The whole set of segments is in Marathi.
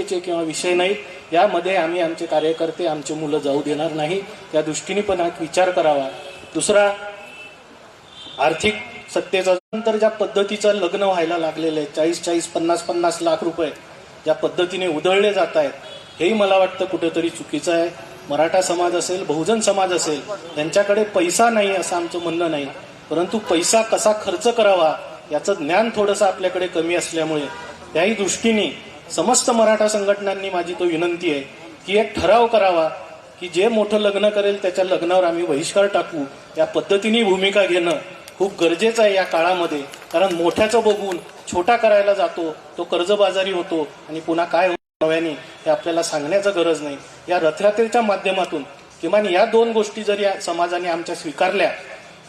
किंवा विषय नाहीत यामध्ये आम्ही आमचे कार्यकर्ते आमचे मुलं जाऊ देणार नाही. त्या दृष्टीने पण हा विचार करावा. दुसरा आर्थिक सत्तेचा नंतर ज्या पद्धतीचं लग्न व्हायला लागलेलं आहे चाळीस चाळीस पन्नास पन्नास लाख रुपये ज्या पद्धतीने उधळले जात आहेत हेही मला वाटतं कुठेतरी चुकीचं आहे. मराठा समाज असेल बहुजन समाज असेल त्यांच्याकडे पैसा नाही असं आमचं म्हणणं नाही. परंतु पैसा कसा खर्च करावा याचं ज्ञान थोडंसं आपल्याकडे कमी असल्यामुळे त्याही दृष्टीने समस्त मराठा संघटनांनी माझी तो विनंती आहे की एक ठराव करावा की जे मोठं लग्न करेल त्याच्या लग्नावर आम्ही बहिष्कार टाकू. या पद्धतीने भूमिका घेणं खूप गरजेचं आहे या काळामध्ये. कारण मोठ्याचं बघून छोटा करायला जातो तो कर्जबाजारी होतो आणि पुन्हा काय होतं नव्याने हे आपल्याला सांगण्याचं गरज नाही. या रथयात्रेच्या माध्यमातून किमान या दोन गोष्टी जर या समाजाने आमच्या स्वीकारल्या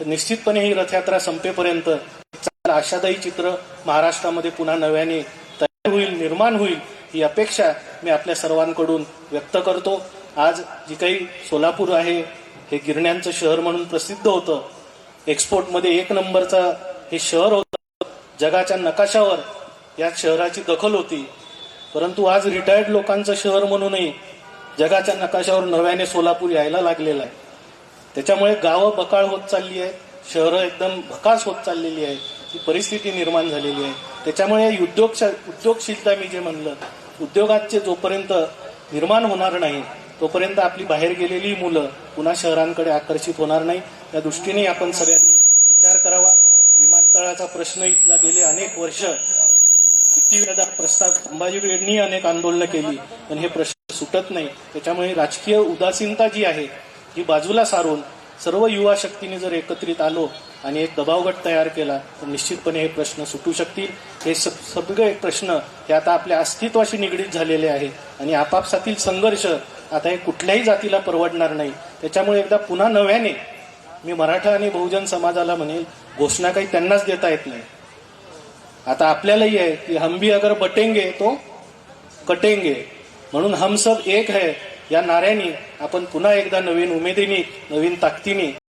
तर निश्चितपणे ही रथयात्रा संपेपर्यंत चांगलं आशादायी चित्र महाराष्ट्रामध्ये पुन्हा नव्याने होईल निर्माण होईल ही अपेक्षा मी आपल्या सर्वांकडून व्यक्त करतो. आज जी काही सोलापूर आहे हे गिरण्यांचं शहर म्हणून प्रसिद्ध होतं. एक्सपोर्टमध्ये एक नंबरचं हे शहर होतं. जगाच्या नकाशावर या शहराची दखल होती. परंतु आज रिटायर्ड लोकांचं शहर म्हणूनही जगाच्या नकाशावर नव्याने सोलापूर यायला लागलेलं आहे. त्याच्यामुळे गावं बकाळ होत चालली आहेत शहरं एकदम भकास होत चाललेली आहे. ही परिस्थिती निर्माण झालेली आहे. त्याच्यामुळे उद्योग उद्योगशीलता मी जे म्हणलं उद्योगाचे जोपर्यंत निर्माण होणार नाही तोपर्यंत आपली बाहेर गेलेली मुलं पुन्हा शहरांकडे आकर्षित होणार नाही. त्या दृष्टीने आपण सगळ्यांनी विचार करावा. विमानतळाचा प्रश्न इथला गेले अनेक वर्ष किती वेळा प्रस्ताव संभाजीकडनी अनेक आंदोलनं केली पण हे प्रश्न सुटत नाही. त्याच्यामुळे राजकीय उदासीनता जी आहे ही बाजूला सारून सर्व युवा शक्तीने जर एकत्रित आलो आणि एक दबावगट तयार केला तर निश्चितपणे हे प्रश्न सुटू शकतील. हे स- सगळे प्रश्न हे आता आपल्या अस्तित्वाशी निगडीत झालेले आहेत. आणि आपापसातील संघर्ष आता हे कुठल्याही जातीला परवडणार नाही. त्याच्यामुळे एकदा पुन्हा नव्याने मी मराठा आणि बहुजन समाजाला म्हणेल घोषणा काही त्यांनाच देता येत नाही. आता आपल्यालाही आहे की हम भी अगर बटेंगे तो कटेंगे. म्हणून हम सब एक है या नाऱ्याने आपण पुन्हा एकदा नवीन उमेदीने नवीन ताकदीने